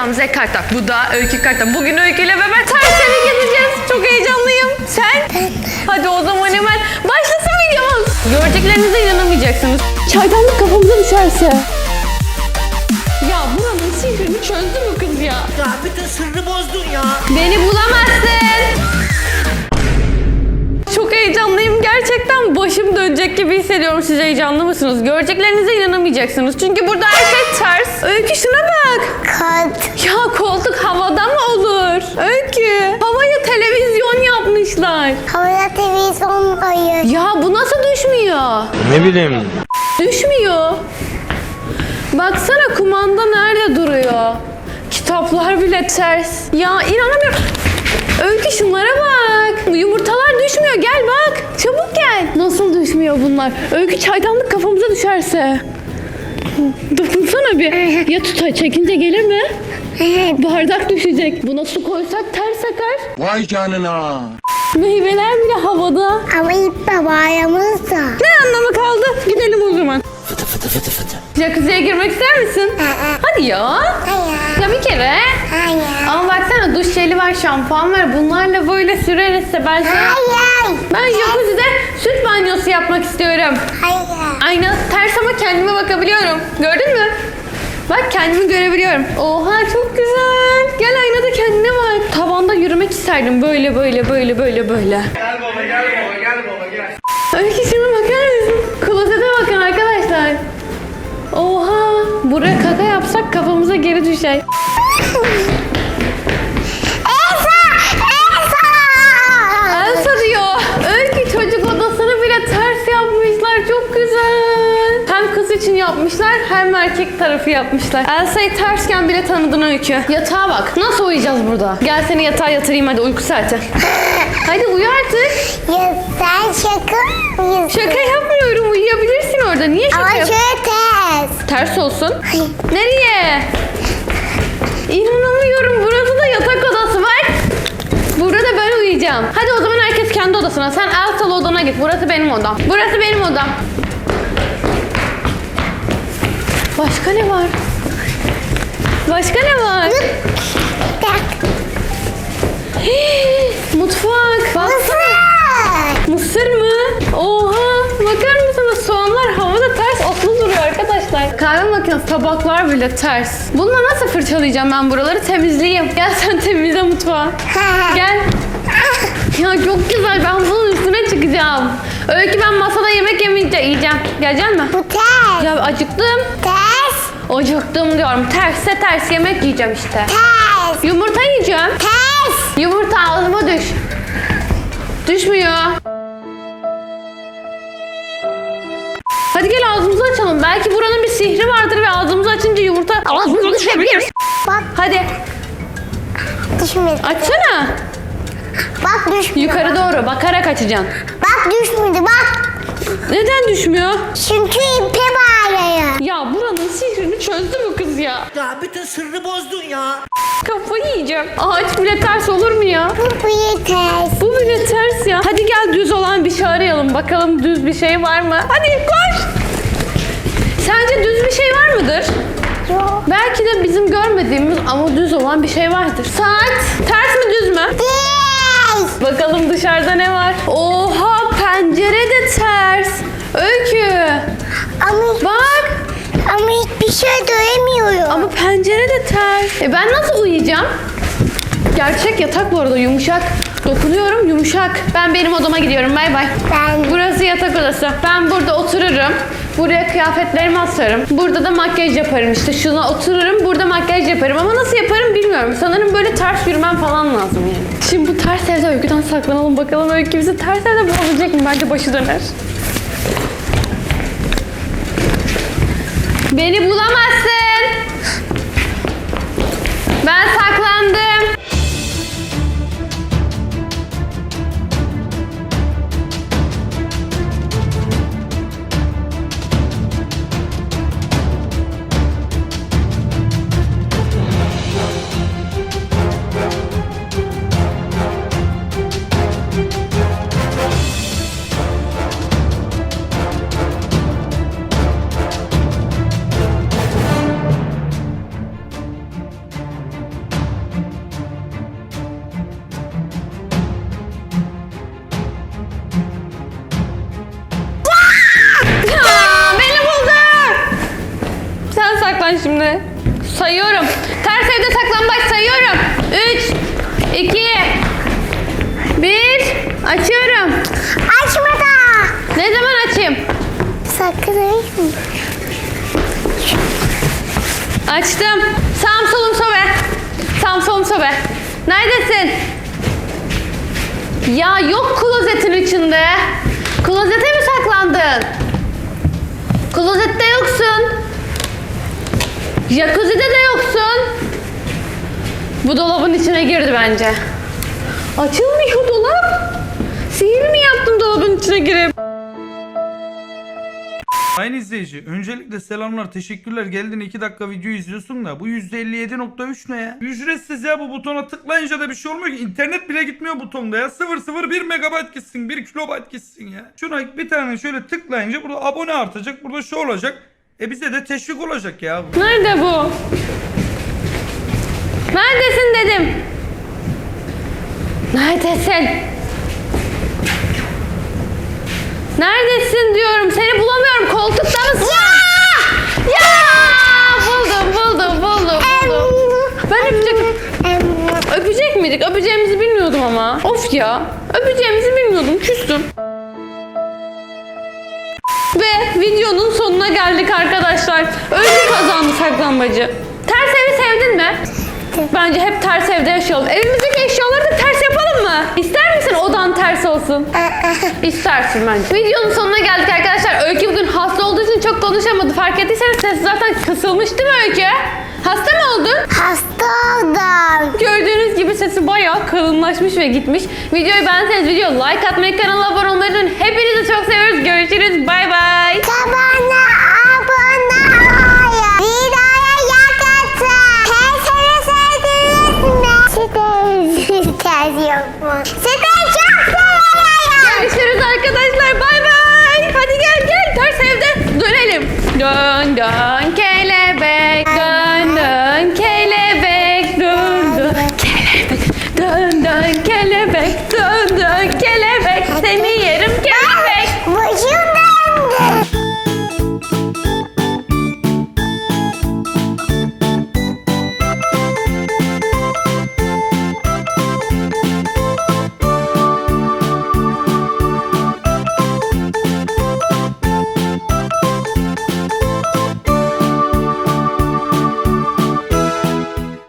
Gamze Kartak. Bu da Öykü Kartak. Bugün Öykü ile beraber tersleri gezeceğiz. Çok heyecanlıyım. Sen? Hadi o zaman hemen başlasın videomuz. Gördüklerinize inanamayacaksınız. Çaydanlık kafamıza düşerse. Ya buranın sihrini çözdü mü kız ya? Ya bütün sırrı bozdun ya. Beni bulamazsın. Başım dönecek gibi hissediyorum. Siz heyecanlı mısınız? Göreceklerinize inanamayacaksınız. Çünkü burada her şey ters. Öykü şuna bak. Kat. Ya koltuk havada mı olur? Öykü. Havaya televizyon yapmışlar. Havada televizyon ayır. Ya bu nasıl düşmüyor? Ne bileyim. Düşmüyor. Baksana kumanda nerede duruyor? Kitaplar bile ters. Ya inanamıyorum. Öykü şunlara bak. Yumurtalar düşmüyor. Gel bak. Çabuk gel. Nasıl düşmüyor bunlar? Öykü çaydanlık kafamıza düşerse. Dokunsana bir. Ya tuta çekince gelir mi? Bardak düşecek. Buna su koysak ters akar. Vay canına. Meyveler bile havada. Ama ip de bayramız da. Ne anlamı kaldı? Gidelim o zaman. Fıtı fıtı fıtı fıtı. Jacuzziye girmek ister misin? Hadi ya. Hayır. Ya bir kere. Hayır. Ama baksana duş jeli var, şampuan var. Bunlarla böyle sürerse ben sana... Hayır. Ben jacuzzi'de süt banyosu yapmak istiyorum. Hayır. Ayna ters ama kendime bakabiliyorum. Gördün mü? Bak kendimi görebiliyorum. Oha çok güzel. Gel aynada kendine bak. Tavanda yürümek isterdim. Böyle böyle böyle böyle böyle. Gel baba gel baba gel baba gel. Öykü şuna bakar mısın? Klozete bakın arkadaşlar. Oha. Buraya kaka yapsak kafamıza geri düşer. yapmışlar hem erkek tarafı yapmışlar. Elsa'yı tersken bile tanıdın Öykü. Yatağa bak. Nasıl uyuyacağız burada? Gel seni yatağa yatırayım hadi uyku saati. hadi uyu artık. Ya sen şaka mıyız? Şaka yapmıyorum. Uyuyabilirsin orada. Niye şaka Ama yap- şöyle ters. Ters olsun. Nereye? İnanamıyorum. Burası da yatak odası var. Burada ben uyuyacağım. Hadi o zaman herkes kendi odasına. Sen Elsa'lı odana git. Burası benim odam. Burası benim odam. Başka ne var? Başka ne var? Mutfak. Baksana. Mısır. Mısır mı? Oha! Bakar mısınız? Soğanlar havada ters otlu duruyor arkadaşlar. Kahve makinesi tabaklar bile ters. Bununla nasıl fırçalayacağım ben buraları? Temizleyeyim. Gel sen temizle mutfağı. Gel. Ya çok güzel. Ben bunun üstüne çıkacağım. Öykü ben masada yemek yemeyeceğim. Yiyeceğim. Gelecek mi? Bu ters. Ya acıktım. Ters. Acıktım diyorum. Tersse ters yemek yiyeceğim işte. Ters. Yumurta yiyeceğim. Ters. Yumurta ağzıma düş. Düşmüyor. Hadi gel ağzımızı açalım. Belki buranın bir sihri vardır ve ağzımızı açınca yumurta ağzımıza düşebilir. Bak Hadi düşmedi. açsana. Bak düşmedi. Yukarı doğru bakarak açacaksın. Düşmedi bak. Neden düşmüyor? Çünkü ipe bağlıyor. Ya buranın sihrini çözdü mü kız ya? Ya bütün sırrı bozdun ya. Kafayı yiyeceğim. Ağaç bile ters olur mu ya? Bu bu ters. Bu bile ters ya. Hadi gel düz olan bir şey arayalım. Bakalım düz bir şey var mı? Hadi koş. Sence düz bir şey var mıdır? Yok. Belki de bizim görmediğimiz ama düz olan bir şey vardır. Saat ters mi düz mü? Ters. Bakalım dışarıda ne var? Oha pencere de ters. Öykü. Ama, Bak ama hiçbir şey göremiyorum. ama pencere de ters. E ben nasıl uyuyacağım? Gerçek yatak bu arada yumuşak. Dokunuyorum yumuşak. Ben benim odama gidiyorum bay bay. Ben Burası yatak odası. Ben burada otururum. Buraya kıyafetlerimi asarım. Burada da makyaj yaparım işte. Şuna otururum. Burada makyaj yaparım. Ama nasıl yaparım bilmiyorum. Sanırım böyle ters yürümem falan lazım yani. Şimdi bu ters evde öyküden saklanalım bakalım. Öykü bizi ters evde bulabilecek mi? Bence başı döner. Beni bulamazsın. Saklan şimdi. Sayıyorum. Ters evde saklambaç sayıyorum. 3, 2, 1. Açıyorum. Açma da. Ne zaman açayım? Saklayayım. Açtım. Sağım solum sobe. Sağım solum sobe. Neredesin? Ya yok klozetin içinde. Klozete mi saklandın? Klozette yoksun. Jacuzzi'de de yoksun. Bu dolabın içine girdi bence. Açılmıyor dolap. Sihir mi yaptım dolabın içine girip? Sayın izleyici, öncelikle selamlar, teşekkürler. Geldin 2 dakika video izliyorsun da bu %57.3 ne ya? Ücretsiz ya bu butona tıklayınca da bir şey olmuyor ki. İnternet bile gitmiyor butonda ya. 001 megabayt gitsin, 1 kilobayt gitsin ya. Şuna bir tane şöyle tıklayınca burada abone artacak, burada şu olacak. E bize de teşvik olacak ya. Nerede bu? Neredesin dedim. Neredesin? Neredesin diyorum. Seni bulamıyorum. Koltukta mısın? Ya! Ya! Buldum, buldum, buldum, buldum. Ben öpecek, öpecek miydik? Öpeceğimizi bilmiyordum ama. Of ya. Öpeceğimizi bilmiyordum. Küstüm. Videonun sonuna geldik arkadaşlar. Öykü kazandı saklambacı. Ters evi sevdin mi? Bence hep ters evde yaşayalım. Evimizdeki eşyaları da ters yapalım mı? İster misin odan ters olsun? İstersin bence. Videonun sonuna geldik arkadaşlar. Öykü bugün hasta olduğu için çok konuşamadı. Fark ettiyseniz ses zaten kısılmış değil mi Öykü? Hasta mı oldun? Hasta bayağı kalınlaşmış ve gitmiş. Videoyu beğenseniz video like atmayı, kanala abone olmayı unutmayın. Hepinizi çok seviyoruz. Görüşürüz. Bay bay. Taban